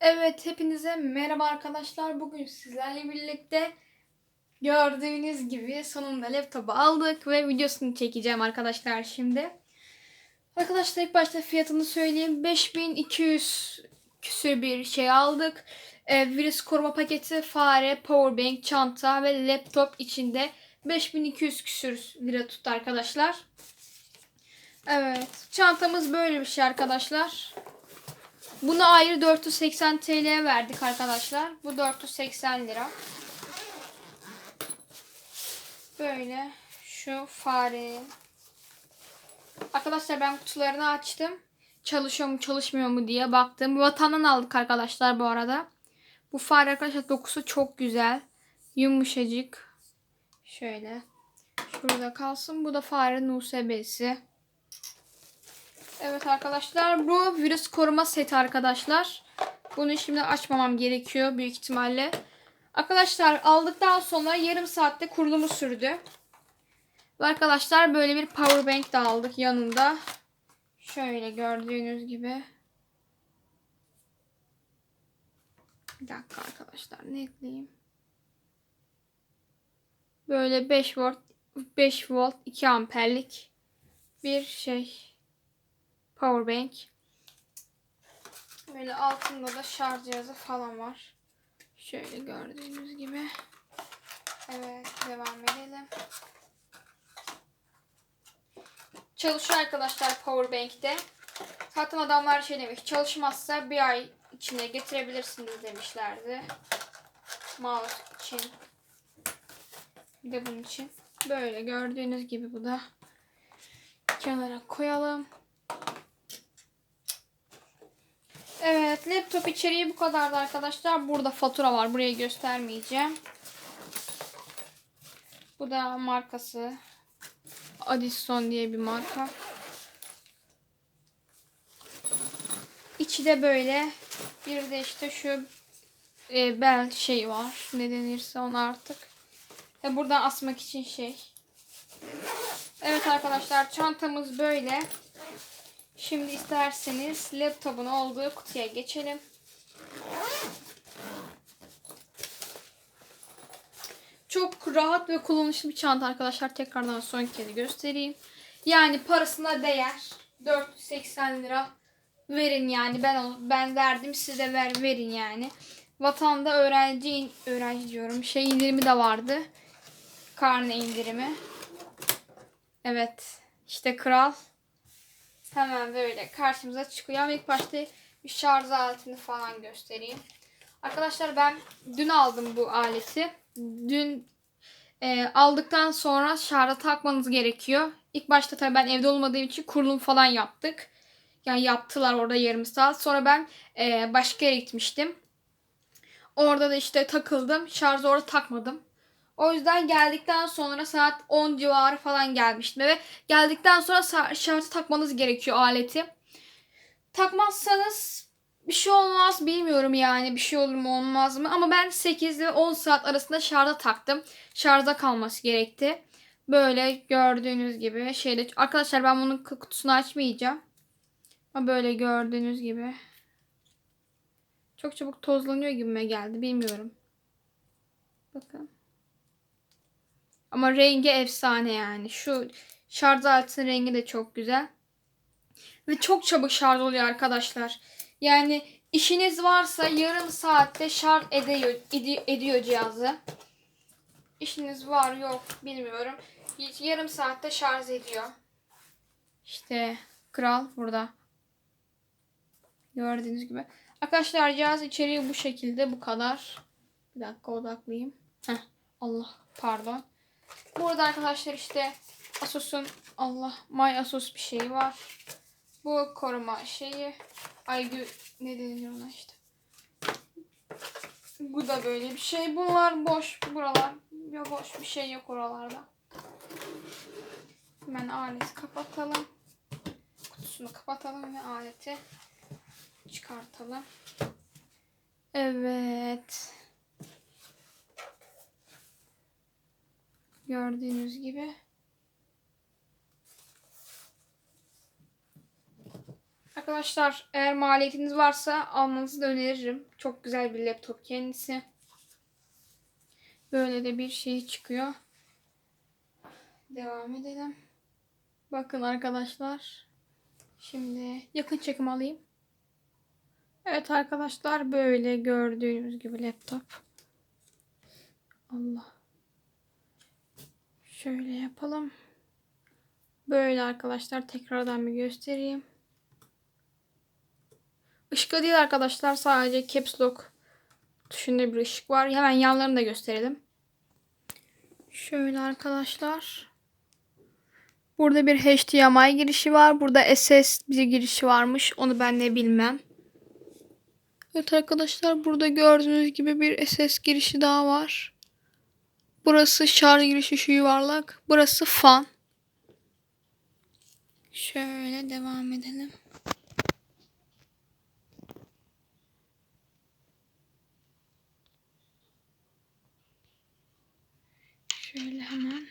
Evet, hepinize merhaba arkadaşlar. Bugün sizlerle birlikte gördüğünüz gibi sonunda laptopu aldık ve videosunu çekeceğim arkadaşlar şimdi. Arkadaşlar ilk başta fiyatını söyleyeyim. 5200 küsür bir şey aldık. Ee, virüs koruma paketi, fare, powerbank, çanta ve laptop içinde 5200 küsür lira tuttu arkadaşlar. Evet, çantamız böyle bir şey arkadaşlar. Bunu ayrı 480 TL'ye verdik arkadaşlar. Bu 480 lira. Böyle şu fare. Arkadaşlar ben kutularını açtım. Çalışıyor mu çalışmıyor mu diye baktım. Vatandan aldık arkadaşlar bu arada. Bu fare arkadaşlar dokusu çok güzel. Yumuşacık. Şöyle. Şurada kalsın. Bu da farenin USB'si. Evet arkadaşlar bu virüs koruma seti arkadaşlar. Bunu şimdi açmamam gerekiyor büyük ihtimalle. Arkadaşlar aldıktan sonra yarım saatte kurulumu sürdü. Ve arkadaşlar böyle bir power bank de aldık yanında. Şöyle gördüğünüz gibi. Bir dakika arkadaşlar netleyeyim. Böyle 5 volt 5 volt 2 amperlik bir şey powerbank. Böyle altında da şarj cihazı falan var. Şöyle gördüğünüz gibi. Evet devam edelim. Çalışıyor arkadaşlar powerbank'te. Zaten adamlar şey demiş çalışmazsa bir ay içinde getirebilirsiniz demişlerdi. Mouse için. Bir de bunun için. Böyle gördüğünüz gibi bu da kenara koyalım. Evet laptop içeriği bu kadardı arkadaşlar. Burada fatura var. Burayı göstermeyeceğim. Bu da markası. Addison diye bir marka. İçi de böyle. Bir de işte şu e, bel şey var. Ne denirse onu artık. Ve buradan asmak için şey. Evet arkadaşlar çantamız böyle. Şimdi isterseniz laptopun olduğu kutuya geçelim. Çok rahat ve kullanışlı bir çanta arkadaşlar. Tekrardan son kez göstereyim. Yani parasına değer. 480 lira verin yani. Ben ben verdim size ver verin yani. Vatanda öğrenci öğrenci diyorum. Şey indirimi de vardı. Karne indirimi. Evet. İşte kral hemen böyle karşımıza çıkıyor. Ama ilk başta bir şarj aletini falan göstereyim. Arkadaşlar ben dün aldım bu aleti. Dün e, aldıktan sonra şarja takmanız gerekiyor. İlk başta tabii ben evde olmadığım için kurulum falan yaptık. Yani yaptılar orada yarım saat. Sonra ben e, başka yere gitmiştim. Orada da işte takıldım. Şarjı orada takmadım. O yüzden geldikten sonra saat 10 civarı falan gelmiştim ve geldikten sonra şarjı takmanız gerekiyor aleti. Takmazsanız bir şey olmaz bilmiyorum yani bir şey olur mu olmaz mı ama ben 8 ve 10 saat arasında şarja taktım. Şarjda kalması gerekti. Böyle gördüğünüz gibi şeyde arkadaşlar ben bunun kutusunu açmayacağım. Ama böyle gördüğünüz gibi çok çabuk tozlanıyor gibime geldi bilmiyorum. Bakın. Ama rengi efsane yani. Şu şarj aletinin rengi de çok güzel. Ve çok çabuk şarj oluyor arkadaşlar. Yani işiniz varsa yarım saatte şarj ediyor, ediyor cihazı. İşiniz var yok bilmiyorum. Yarım saatte şarj ediyor. İşte kral burada. Gördüğünüz gibi. Arkadaşlar cihaz içeriği bu şekilde bu kadar. Bir dakika odaklayayım. Heh, Allah pardon. Burada arkadaşlar işte Asus'un Allah My Asus bir şeyi var. Bu koruma şeyi. Aygü ne deniyor ona işte. Bu da böyle bir şey. Bunlar boş. Buralar ya boş bir şey yok oralarda. Hemen aleti kapatalım. Kutusunu kapatalım ve aleti çıkartalım. Evet. Gördüğünüz gibi. Arkadaşlar eğer maliyetiniz varsa almanızı da öneririm. Çok güzel bir laptop kendisi. Böyle de bir şey çıkıyor. Devam edelim. Bakın arkadaşlar. Şimdi yakın çekim alayım. Evet arkadaşlar böyle gördüğünüz gibi laptop. Allah. Şöyle yapalım. Böyle arkadaşlar tekrardan bir göstereyim. Işıklı değil arkadaşlar sadece caps lock tuşunda bir ışık var. Hemen yanlarını da gösterelim. Şöyle arkadaşlar. Burada bir HDMI girişi var. Burada SS bir girişi varmış. Onu ben de bilmem. Evet arkadaşlar burada gördüğünüz gibi bir SS girişi daha var. Burası şarj girişi şu yuvarlak. Burası fan. Şöyle devam edelim. Şöyle hemen.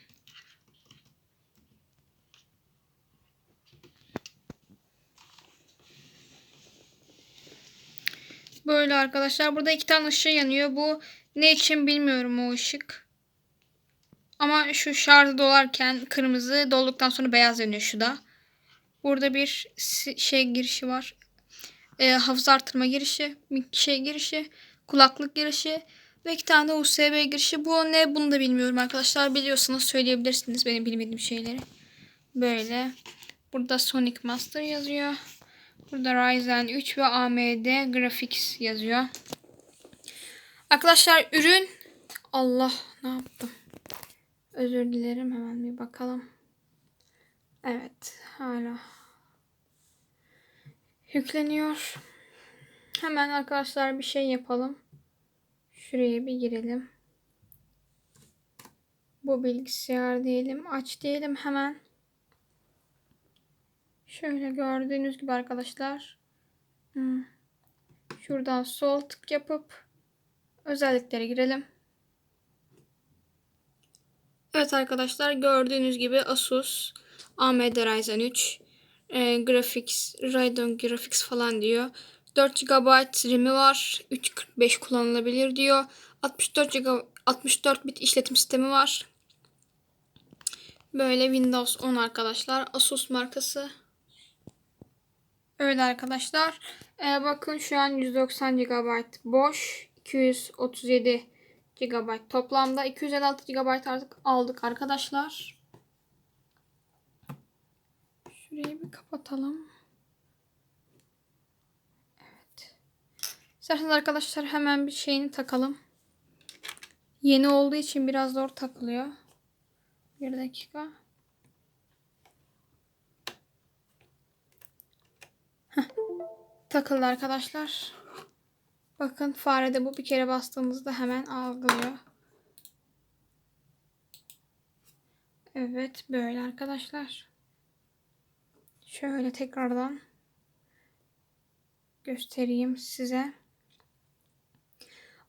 Böyle arkadaşlar. Burada iki tane ışığı yanıyor. Bu ne için bilmiyorum o ışık. Ama şu şarjı dolarken kırmızı dolduktan sonra beyaz yanıyor şu da. Burada bir şey girişi var. E, hafıza artırma girişi, şey girişi, kulaklık girişi ve iki tane de USB girişi. Bu ne bunu da bilmiyorum arkadaşlar. Biliyorsanız söyleyebilirsiniz benim bilmediğim şeyleri. Böyle. Burada Sonic Master yazıyor. Burada Ryzen 3 ve AMD Graphics yazıyor. Arkadaşlar ürün Allah ne yaptım? Özür dilerim hemen bir bakalım. Evet hala yükleniyor. Hemen arkadaşlar bir şey yapalım. Şuraya bir girelim. Bu bilgisayar diyelim. Aç diyelim hemen. Şöyle gördüğünüz gibi arkadaşlar. Hmm. Şuradan sol tık yapıp özelliklere girelim. Evet arkadaşlar gördüğünüz gibi Asus AMD Ryzen 3 e, Graphics Radeon Graphics falan diyor. 4 GB RAM'i var. 3.45 kullanılabilir diyor. 64 GB 64 bit işletim sistemi var. Böyle Windows 10 arkadaşlar. Asus markası. Evet arkadaşlar. Ee, bakın şu an 190 GB boş. 237 GB toplamda. 256 GB artık aldık arkadaşlar. Şurayı bir kapatalım. Evet. İsterseniz arkadaşlar hemen bir şeyini takalım. Yeni olduğu için biraz zor takılıyor. Bir dakika. takıldı arkadaşlar. Bakın farede bu bir kere bastığımızda hemen algılıyor. Evet böyle arkadaşlar. Şöyle tekrardan göstereyim size.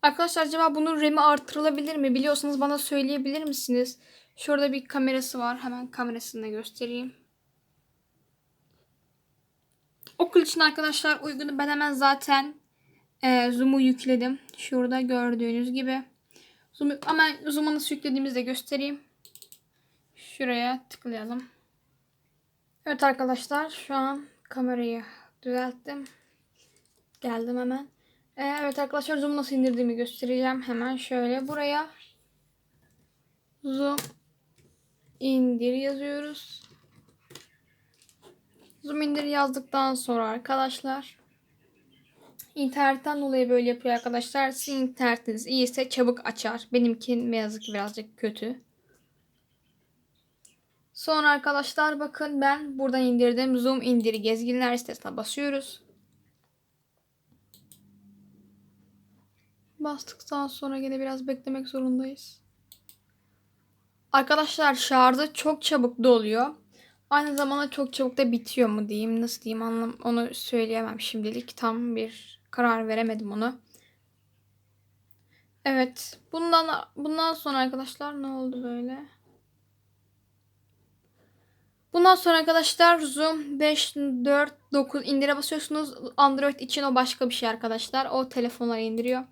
Arkadaşlar acaba bunun RAM'i artırılabilir mi? Biliyorsanız bana söyleyebilir misiniz? Şurada bir kamerası var. Hemen kamerasını da göstereyim. Okul için arkadaşlar uygunu ben hemen zaten e, Zoom'u yükledim. Şurada gördüğünüz gibi. Zoom, ama Zoom'u nasıl yüklediğimizi göstereyim. Şuraya tıklayalım. Evet arkadaşlar şu an kamerayı düzelttim. Geldim hemen. Ee, evet arkadaşlar Zoom'u nasıl indirdiğimi göstereceğim. Hemen şöyle buraya Zoom indir yazıyoruz. Zoom indir yazdıktan sonra arkadaşlar internetten dolayı böyle yapıyor arkadaşlar. Sizin internetiniz iyiyse çabuk açar. Benimki ne yazık ki birazcık kötü. Sonra arkadaşlar bakın ben buradan indirdim. Zoom indir gezginler sitesine basıyoruz. Bastıktan sonra yine biraz beklemek zorundayız. Arkadaşlar şarjı çok çabuk doluyor. Aynı zamanda çok çabuk da bitiyor mu diyeyim, nasıl diyeyim anlam onu söyleyemem şimdilik. Tam bir karar veremedim onu. Evet, bundan bundan sonra arkadaşlar ne oldu böyle? Bundan sonra arkadaşlar Zoom 5, 4, 9 indire basıyorsunuz. Android için o başka bir şey arkadaşlar. O telefonlara indiriyor.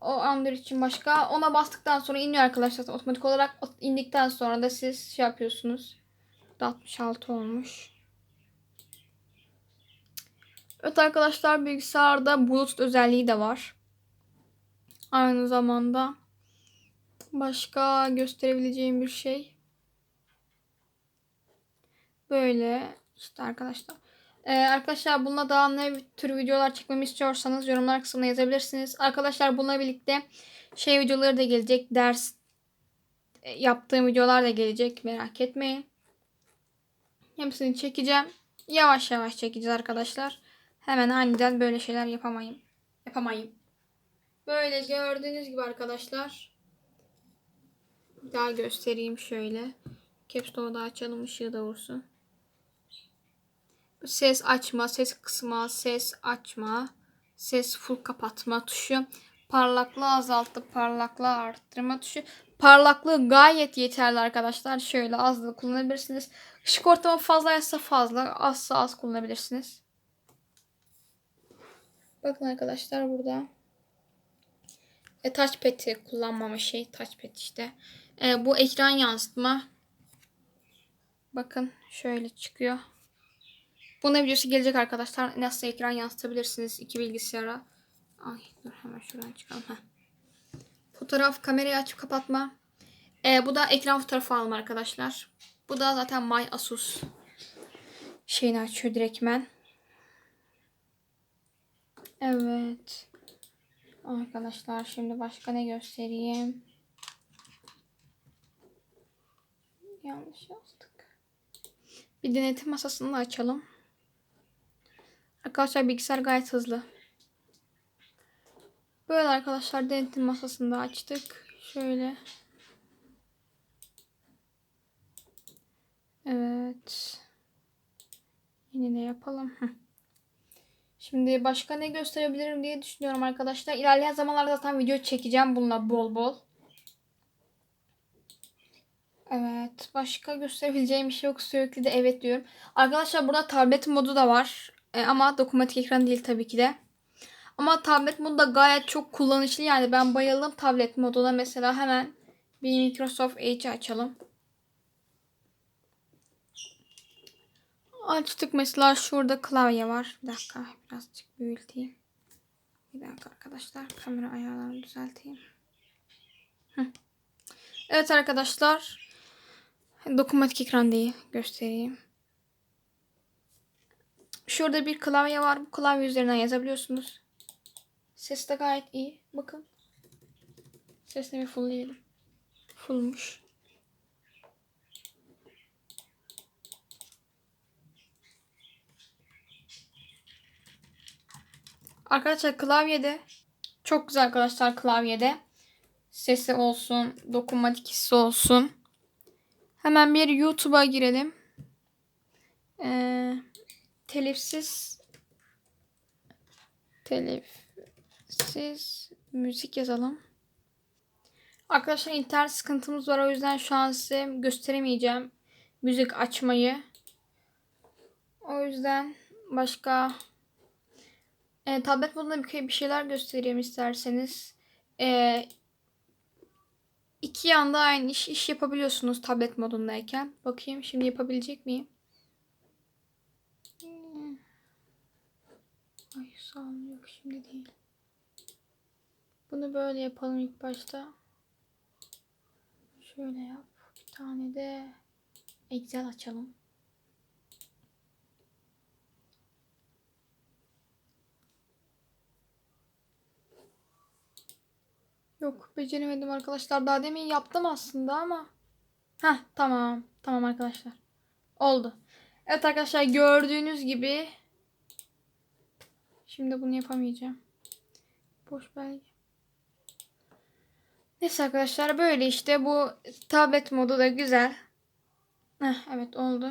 O Android için başka. Ona bastıktan sonra iniyor arkadaşlar otomatik olarak. İndikten sonra da siz şey yapıyorsunuz. 66 olmuş. Evet arkadaşlar bilgisayarda Bluetooth özelliği de var. Aynı zamanda başka gösterebileceğim bir şey. Böyle işte arkadaşlar. Ee, arkadaşlar bununla daha ne tür videolar çekmemi istiyorsanız yorumlar kısmına yazabilirsiniz. Arkadaşlar bununla birlikte şey videoları da gelecek. Ders e, yaptığım videolar da gelecek. Merak etmeyin. Hepsini çekeceğim. Yavaş yavaş çekeceğiz arkadaşlar. Hemen aniden böyle şeyler yapamayım. Yapamayım. Böyle gördüğünüz gibi arkadaşlar. Daha göstereyim şöyle. Caps Lock'u da açalım ışığı da vursun. Ses açma, ses kısma, ses açma, ses full kapatma tuşu. Parlaklığı azalttı, parlaklığı arttırma tuşu. Parlaklığı gayet yeterli arkadaşlar. Şöyle az da kullanabilirsiniz. Işık ortamı fazlaysa fazla, azsa az kullanabilirsiniz. Bakın arkadaşlar burada. E, touchpad'i kullanmama şey. Touchpad işte. E, bu ekran yansıtma. Bakın şöyle çıkıyor. Buna videosu gelecek arkadaşlar. Nasıl ekran yansıtabilirsiniz iki bilgisayara. Ay dur hemen şuradan çıkalım. Heh. Fotoğraf kamerayı açıp kapatma. E, bu da ekran fotoğrafı alma arkadaşlar. Bu da zaten My Asus şeyini açıyor direktmen. Evet. Arkadaşlar şimdi başka ne göstereyim? Yanlış yazdık. Bir denetim masasını da açalım. Arkadaşlar bilgisayar gayet hızlı. Böyle arkadaşlar denetim masasını da açtık. Şöyle. Evet. Yine ne yapalım? Heh. Şimdi başka ne gösterebilirim diye düşünüyorum arkadaşlar. İlerleyen zamanlarda zaten video çekeceğim bununla bol bol. Evet. Başka gösterebileceğim bir şey yok. Sürekli de evet diyorum. Arkadaşlar burada tablet modu da var. E, ama dokunmatik ekran değil tabii ki de. Ama tablet modu da gayet çok kullanışlı. Yani ben bayıldım tablet moduna. Mesela hemen bir Microsoft Edge açalım. Açtık mesela şurada klavye var. Bir dakika birazcık büyüteyim. Bir dakika arkadaşlar kamera ayarlarını düzelteyim. Hı. Evet arkadaşlar. Dokunmatik ekran değil göstereyim. Şurada bir klavye var. Bu klavye üzerinden yazabiliyorsunuz. Ses de gayet iyi. Bakın. Sesini bir fullleyelim. Fullmuş. Arkadaşlar klavyede çok güzel arkadaşlar klavyede. Sesi olsun, dokunmatik hissi olsun. Hemen bir YouTube'a girelim. Ee, telifsiz telifsiz müzik yazalım. Arkadaşlar internet sıkıntımız var o yüzden şu an size gösteremeyeceğim müzik açmayı. O yüzden başka e, tablet modunda bir, bir şeyler göstereyim isterseniz. E, iki yanda aynı iş, iş yapabiliyorsunuz tablet modundayken. Bakayım şimdi yapabilecek miyim? Ay sağ olun yok şimdi değil. Bunu böyle yapalım ilk başta. Şöyle yap. Bir tane de Excel açalım. Yok beceremedim arkadaşlar. Daha demin yaptım aslında ama. Heh tamam. Tamam arkadaşlar. Oldu. Evet arkadaşlar gördüğünüz gibi. Şimdi bunu yapamayacağım. Boş belge. Neyse arkadaşlar böyle işte bu tablet modu da güzel. Heh, evet oldu.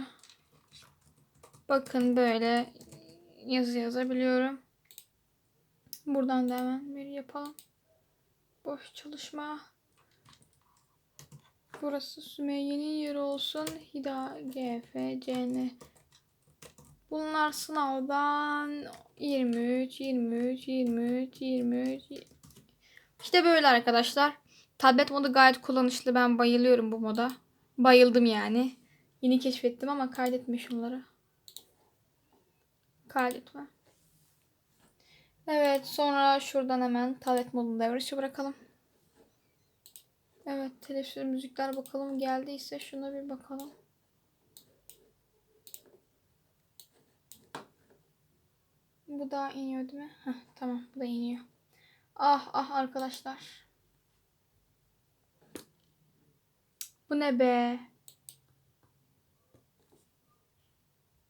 Bakın böyle yazı yazabiliyorum. Buradan da hemen bir yapalım. Boş çalışma. Burası Sümeyye'nin yeri olsun. Hida, GF, CN. Bunlar sınavdan 23, 23, 23, 23. İşte böyle arkadaşlar. Tablet modu gayet kullanışlı. Ben bayılıyorum bu moda. Bayıldım yani. Yeni keşfettim ama kaydetme şunları. Kaydetme. Evet sonra şuradan hemen tablet modunu devre bırakalım. Evet telefon müzikler bakalım geldiyse şuna bir bakalım. Bu da iniyor değil mi? Heh, tamam bu da iniyor. Ah ah arkadaşlar. Bu ne be?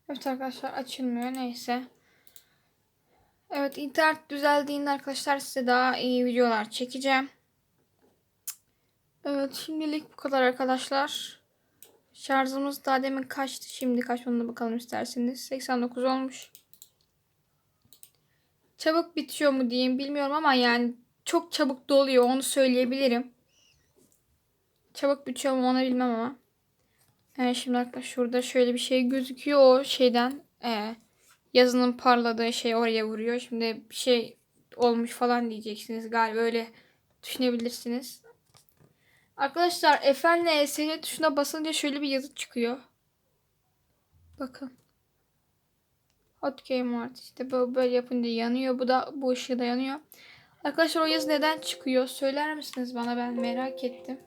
Evet arkadaşlar açılmıyor neyse. Evet internet düzeldiğinde arkadaşlar size daha iyi videolar çekeceğim. Evet şimdilik bu kadar arkadaşlar. Şarjımız daha demin kaçtı. Şimdi kaç onu da bakalım isterseniz. 89 olmuş. Çabuk bitiyor mu diyeyim bilmiyorum ama yani çok çabuk doluyor onu söyleyebilirim. Çabuk bitiyor mu onu bilmem ama. Evet şimdi arkadaşlar şurada şöyle bir şey gözüküyor o şeyden. Ee, yazının parladığı şey oraya vuruyor. Şimdi bir şey olmuş falan diyeceksiniz galiba öyle düşünebilirsiniz. Arkadaşlar F'le ESC tuşuna basınca şöyle bir yazı çıkıyor. Bakın. Hotkey Mart işte böyle, böyle yapınca yanıyor. Bu da bu ışığı da yanıyor. Arkadaşlar o yazı neden çıkıyor? Söyler misiniz bana? Ben merak ettim.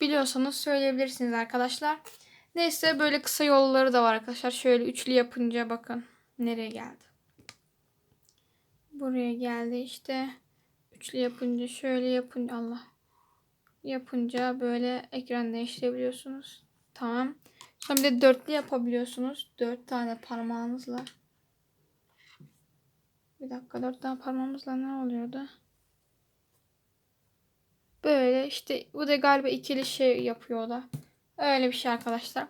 Biliyorsanız söyleyebilirsiniz arkadaşlar. Neyse böyle kısa yolları da var arkadaşlar. Şöyle üçlü yapınca bakın nereye geldi. Buraya geldi işte. Üçlü yapınca şöyle yapınca Allah. Yapınca böyle ekran değiştirebiliyorsunuz. Tamam. Sonra bir de dörtlü yapabiliyorsunuz. Dört tane parmağınızla. Bir dakika dört tane parmağımızla ne oluyordu? Böyle işte bu da galiba ikili şey yapıyor da. Öyle bir şey arkadaşlar.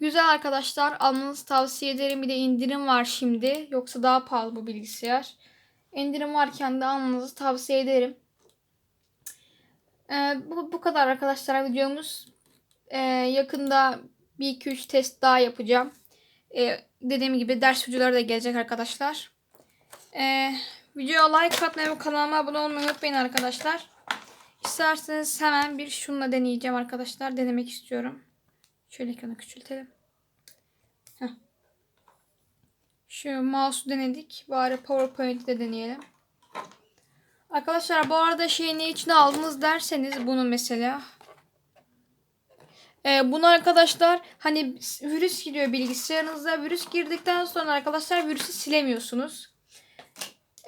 Güzel arkadaşlar. Almanızı tavsiye ederim. Bir de indirim var şimdi. Yoksa daha pahalı bu bilgisayar. İndirim varken de almanızı tavsiye ederim. Ee, bu, bu kadar arkadaşlar videomuz. Ee, yakında 1-2-3 test daha yapacağım. Ee, dediğim gibi ders videoları da gelecek arkadaşlar. Ee, videoya like atmayı ve kanalıma abone olmayı unutmayın arkadaşlar. İsterseniz hemen bir şunla deneyeceğim arkadaşlar. Denemek istiyorum. Şöyle ekranı küçültelim. Heh. Şu mouse'u denedik. Bari PowerPoint'i de deneyelim. Arkadaşlar bu arada şeyi ne için aldınız derseniz bunu mesela. Ee, bunu arkadaşlar hani virüs giriyor bilgisayarınıza. Virüs girdikten sonra arkadaşlar virüsü silemiyorsunuz.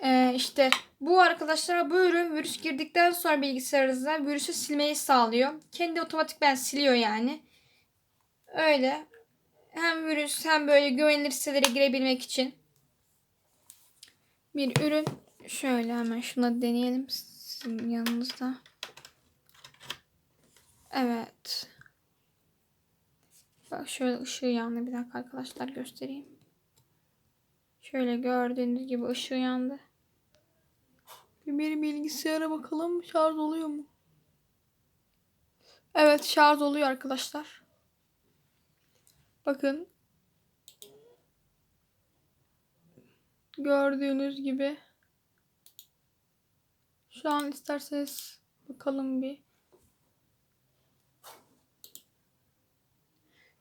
Ee, işte bu arkadaşlar bu ürün virüs girdikten sonra bilgisayarınıza virüsü silmeyi sağlıyor. Kendi otomatikten siliyor yani. Öyle. Hem virüs hem böyle güvenilir sitelere girebilmek için bir ürün. Şöyle hemen şuna deneyelim sizin yanınızda. Evet. Bak şöyle ışığı yandı. Bir dakika arkadaşlar göstereyim. Şöyle gördüğünüz gibi ışığı yandı. Bir benim bilgisayara bakalım şarj oluyor mu? Evet şarj oluyor arkadaşlar. Bakın. Gördüğünüz gibi. Şu an isterseniz bakalım bir.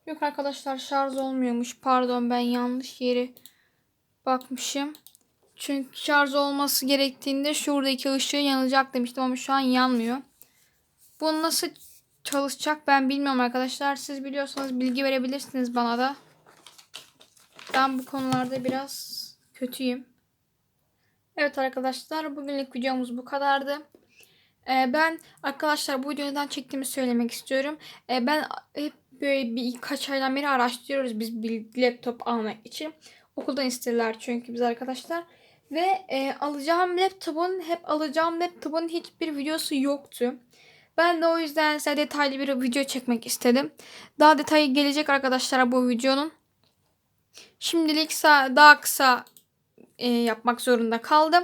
Yok arkadaşlar şarj olmuyormuş. Pardon ben yanlış yeri bakmışım. Çünkü şarj olması gerektiğinde şuradaki ışığı yanacak demiştim ama şu an yanmıyor. Bu nasıl çalışacak ben bilmiyorum arkadaşlar. Siz biliyorsanız bilgi verebilirsiniz bana da. Ben bu konularda biraz kötüyüm. Evet arkadaşlar bugünlük videomuz bu kadardı. Ee, ben arkadaşlar bu videoyu neden çektiğimi söylemek istiyorum. Ee, ben hep böyle birkaç aydan beri araştırıyoruz biz bir laptop almak için. Okuldan istediler çünkü biz arkadaşlar. Ve e, alacağım laptopun hep alacağım laptopun hiçbir videosu yoktu. Ben de o yüzden size detaylı bir video çekmek istedim. Daha detayı gelecek arkadaşlar bu videonun. Şimdilik daha kısa e, yapmak zorunda kaldım.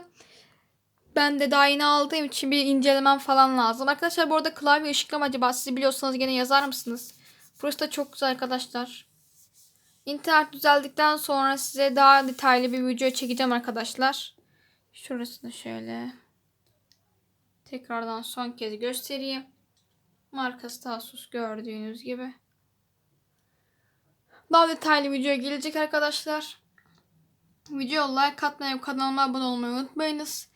Ben de daha yeni aldığım için bir incelemem falan lazım. Arkadaşlar bu arada klavye ışıklama acaba siz biliyorsanız gene yazar mısınız? Burası da çok güzel arkadaşlar. İnternet düzeldikten sonra size daha detaylı bir video çekeceğim arkadaşlar. Şurasını şöyle tekrardan son kez göstereyim. Markası Asus gördüğünüz gibi. Daha detaylı video gelecek arkadaşlar. Video like atmayı, kanalıma abone olmayı unutmayınız.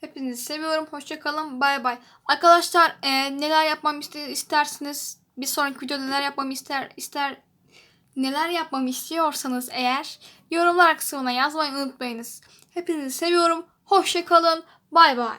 Hepinizi seviyorum. Hoşçakalın. Bay bay. Arkadaşlar e, neler yapmamı iste- istersiniz? Bir sonraki videoda neler yapmamı ister ister neler yapmamı istiyorsanız eğer yorumlar kısmına yazmayı unutmayınız. Hepinizi seviyorum. Hoşçakalın. Bay bay.